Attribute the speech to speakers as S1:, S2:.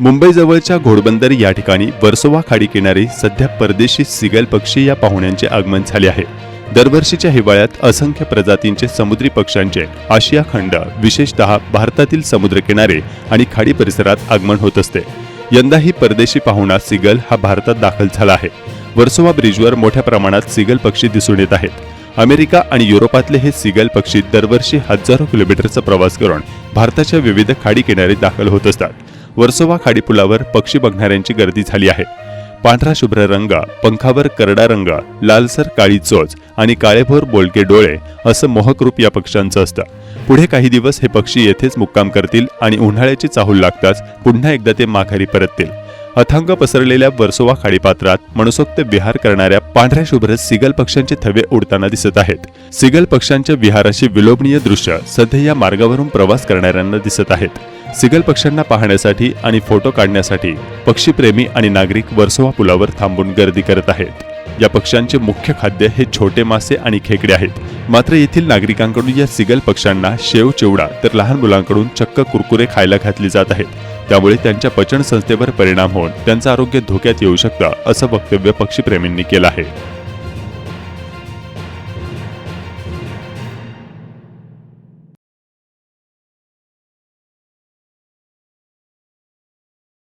S1: मुंबईजवळच्या घोडबंदर या ठिकाणी वर्सोवा खाडी किनारी सध्या परदेशी सिगल पक्षी या पाहुण्यांचे आगमन झाले आहे. दरवर्षीच्या हिवाळ्यात असंख्य प्रजातींचे समुद्री पक्ष्यांचे आशिया खंड विशेषतः भारतातील समुद्रकिनारे आणि खाडी परिसरात आगमन होत असते. यंदाही परदेशी पाहुणा सिगल हा भारतात दाखल झाला आहे. वर्सोवा ब्रिजवर मोठ्या प्रमाणात सिगल पक्षी दिसून येत आहेत. अमेरिका आणि युरोपातले हे सिगल पक्षी दरवर्षी हजारो किलोमीटरचा प्रवास करून भारताच्या विविध खाडी किनारी दाखल होत असतात. वर्सोवा खाडीपुलावर पक्षी बघणाऱ्यांची गर्दी झाली आहे. पांढरा शुभ्र रंग पंखावर करडा रंग लालसर काळी चोच आणि काळेभोर बोलके डोळे असं मोहक रूप या पक्ष्यांचं असतं. पुढे काही दिवस हे पक्षी येथेच मुक्काम करतील आणि उन्हाळ्याची चाहूल लागताच पुन्हा एकदा ते माघारी परततील. अथांग पसरलेल्या वर्सोवा खाडीपात्रात मनसोक्त विहार करणाऱ्या पांढऱ्या शुभ्र सिगल पक्ष्यांचे थवे उडताना दिसत आहेत. सिगल पक्ष्यांच्या विहाराशी विलोभनीय दृश्य सध्या या मार्गावरून प्रवास करणाऱ्यांना दिसत आहेत. सिगल पक्ष्यांना पाहण्यासाठी आणि फोटो काढण्यासाठी पक्षीप्रेमी आणि नागरिक वर्सोवा पुलावर थांबून गर्दी करत आहेत. या पक्ष्यांचे मुख्य खाद्य हे छोटे मासे आणि खेकडे आहेत. मात्र येथील नागरिकांकडून या सिगल पक्ष्यांना शेव चिवडा तर लहान मुलांकडून चक्क कुरकुरे खायला घातली जात आहेत. त्यामुळे त्यांच्या पचन संस्थेवर परिणाम होऊन त्यांचं आरोग्य धोक्यात येऊ शकतं असं वक्तव्य पक्षीप्रेमींनी केलं आहे.